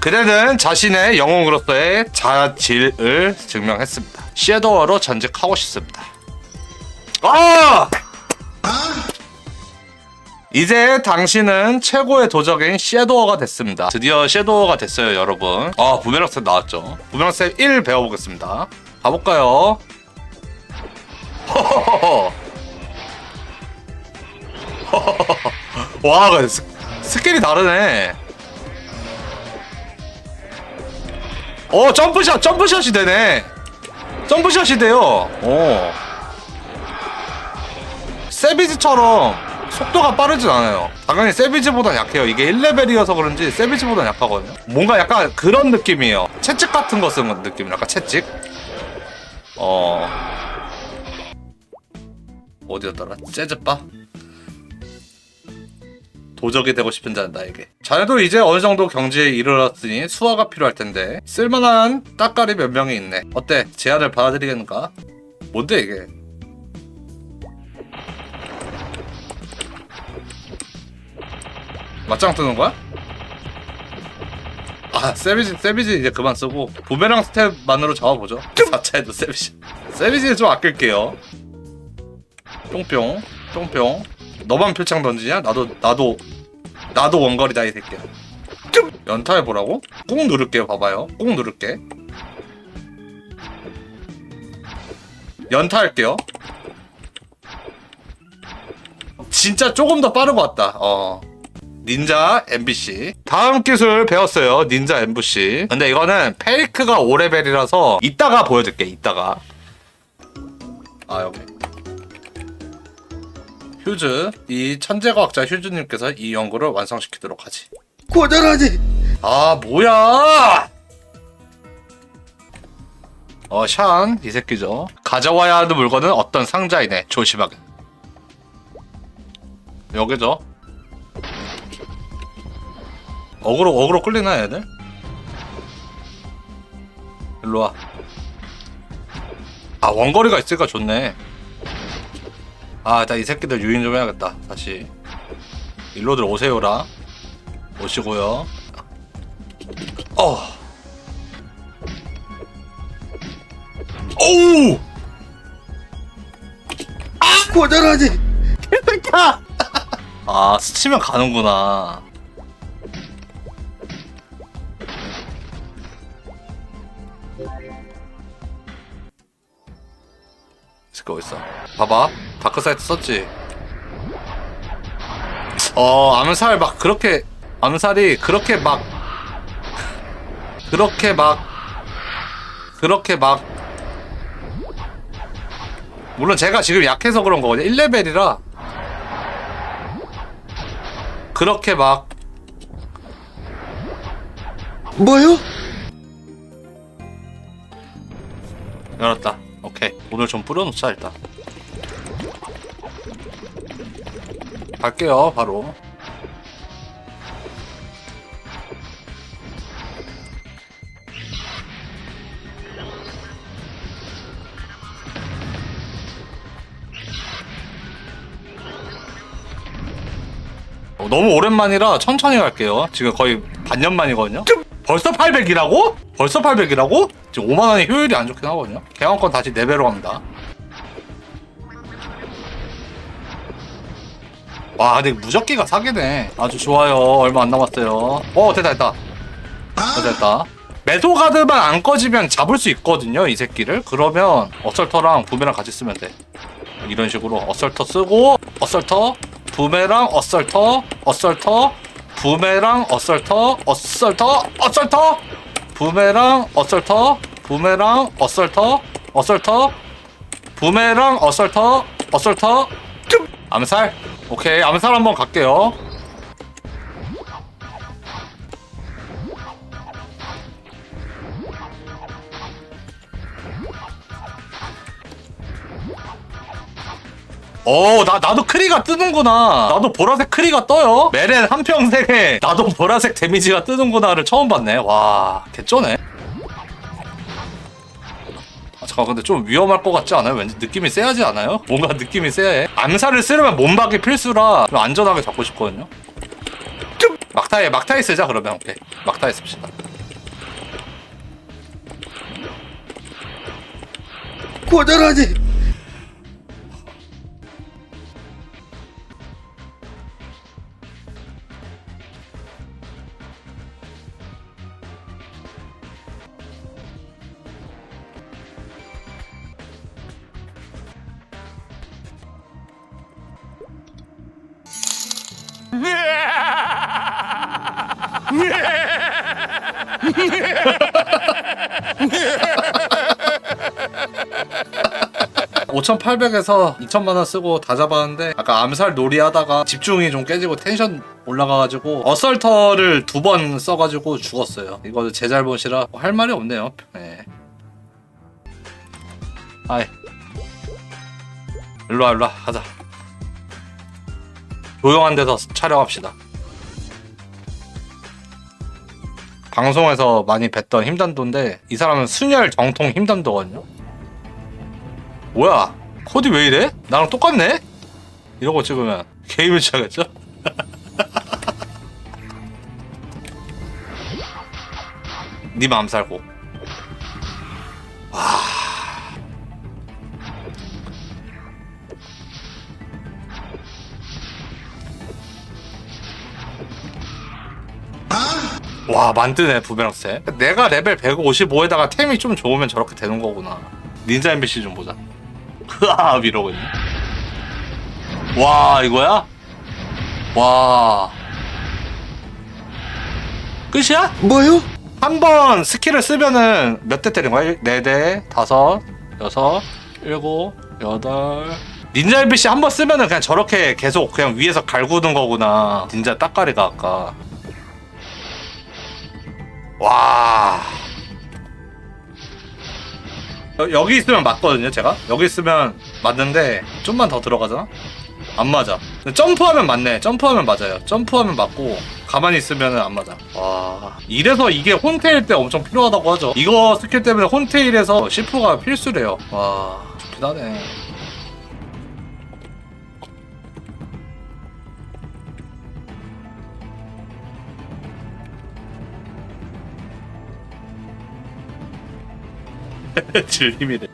그대는 자신의 영웅으로서의 자질을 증명했습니다. 섀도우로 전직하고 싶습니다. 아! 이제 당신은 최고의 도적인 섀도우가 됐습니다. 드디어 섀도우가 됐어요, 여러분. 아, 부메랑 셋 나왔죠. 부메랑 셋1 배워보겠습니다. 가볼까요? 호호호호. 와, 그 스, 스킬이 다르네. 어, 점프샷, 점프샷이 되네. 점프샷이 돼요. 오. 세비지처럼 속도가 빠르진 않아요. 당연히 세비지보다 약해요. 이게 1레벨이어서 그런지 세비지보다 약하거든요. 뭔가 약간 그런 느낌이에요. 채찍 같은 거 쓰는 느낌. 약간 채찍. 어. 어디였더라? 재즈바? 도적이 되고 싶은 자는 나에게. 자네도 이제 어느 정도 경지에 이르렀으니 수화가 필요할 텐데 쓸만한 따까리 몇 명이 있네. 어때? 제안을 받아들이겠는가? 뭔데 이게? 맞짱 뜨는 거야? 아 세비지 세비지 이제 그만 쓰고 부메랑 스텝만으로 잡아보죠 4차에도 세비지 세비지는 좀 아낄게요 뿅뿅 뿅뿅 너만 표창 던지냐? 나도 나도 나도 원거리다 이 새끼야. 연타해 보라고? 꾹 누를게요 봐봐요. 꾹 누를게. 연타할게요. 진짜 조금 더것 같다. 어. 닌자 MBC 다음 기술 배웠어요 닌자 MBC 근데 이거는 페이크가 5레벨이라서 이따가 보여줄게 이따가. 아 여기 휴즈 이 천재과학자 휴즈님께서 이 연구를 완성시키도록 하지. 고절하지. 아 뭐야! 어 샨 이 새끼죠. 가져와야 하는 물건은 어떤 상자이네. 조심하게. 여기죠? 어그로 어그로 끌리나 얘들? 일로와. 아 원거리가 있으니까? 좋네 아나이 새끼들 유인 좀 해야겠다. 다시. 일로들 오세요라. 오시고요. 어. 오우! 고절하지. 개새끼야 아 스치면 가는구나 새끼 어딨어. 봐봐. 다크사이트 썼지? 어 암살 막 그렇게 암살이 그렇게 막 그렇게 막 그렇게 막. 물론 제가 지금 약해서 그런 거거든요 1레벨이라. 그렇게 막. 뭐요? 열었다 오케이 오늘 좀 뿌려놓자 일단 갈게요 바로 어, 너무 오랜만이라 천천히 갈게요. 지금 거의 반년 만이거든요. 벌써 800이라고? 벌써 800이라고? 지금 5만 원이 효율이 안 좋긴 하거든요. 개왕권 다시 4배로 갑니다. 와, 근데 무적기가 사기네. 아주 좋아요. 얼마 안 남았어요. 어, 됐다, 됐다. 됐다, 됐다. 메소가드만 안 꺼지면 잡을 수 있거든요, 이 새끼를. 그러면 어설터랑 부메랑 같이 쓰면 돼. 이런 식으로 어설터 쓰고 어설터 부메랑 어설터 어설터 부메랑 어설터 어설터 어설터 부메랑 어설터 부메랑 어설터 어설터 부메랑 어설터 어설터. 암살. 오케이 암살 한번 갈게요 어, 나, 나도 크리가 뜨는구나. 나도 보라색 크리가 떠요. 메렌 한평생에 나도 보라색 데미지가 뜨는구나를 처음 봤네. 와, 개쩌네. 아, 잠깐 근데 좀 위험할 것 같지 않아요? 왠지 느낌이 세하지 않아요? 뭔가 느낌이 세해. 암살을 쓰려면 몸박이 필수라 좀 안전하게 잡고 싶거든요. 막타에 막타에 쓰자 그러면 오케이 막타에 씁시다. 고절하지 5,800에서 2천만 원 쓰고 다 잡았는데 아까 암살 놀이 하다가 집중이 좀 깨지고 텐션 올라가가지고 어설터를 두 번 써가지고 죽었어요. 이거 제 잘못이라 뭐할 말이 없네요. 네. 아이 일로와 일로와 가자. 조용한 데서 촬영합시다. 방송에서 많이 뵀던 힘단도인데 이 사람은 순혈 정통 힘단도거든요. 뭐야? 코디 왜 이래? 나랑 똑같네? 이러고 찍으면 게임을 쳐야겠죠? 니 마음 살고 와 만드네 부메랑세 내가 레벨 155에다가 템이 좀 좋으면 저렇게 되는 거구나 닌자 MBC 좀 보자 흐아 이러고 있네 와 이거야? 와 끝이야? 뭐요? 한 번 스킬을 쓰면은 몇 대 때린 거야? 네 대, 다섯, 여섯, 일곱, 여덟. 닌자 LBC 한 번 쓰면은 그냥 저렇게 계속 그냥 위에서 갈구는 거구나. 닌자 따까리가 아까. 와. 여, 여기 있으면 맞거든요, 제가. 여기 있으면 맞는데 좀만 더 들어가잖아. 안 맞아. 점프하면 맞네. 점프하면 맞아요. 점프하면 맞고 가만히 있으면 안 맞아. 와. 이래서 이게 혼테일 때 엄청 필요하다고 하죠. 이거 스킬 때문에 혼테일에서 시프가 필수래요. 와. 좋긴 하네. 질림이래.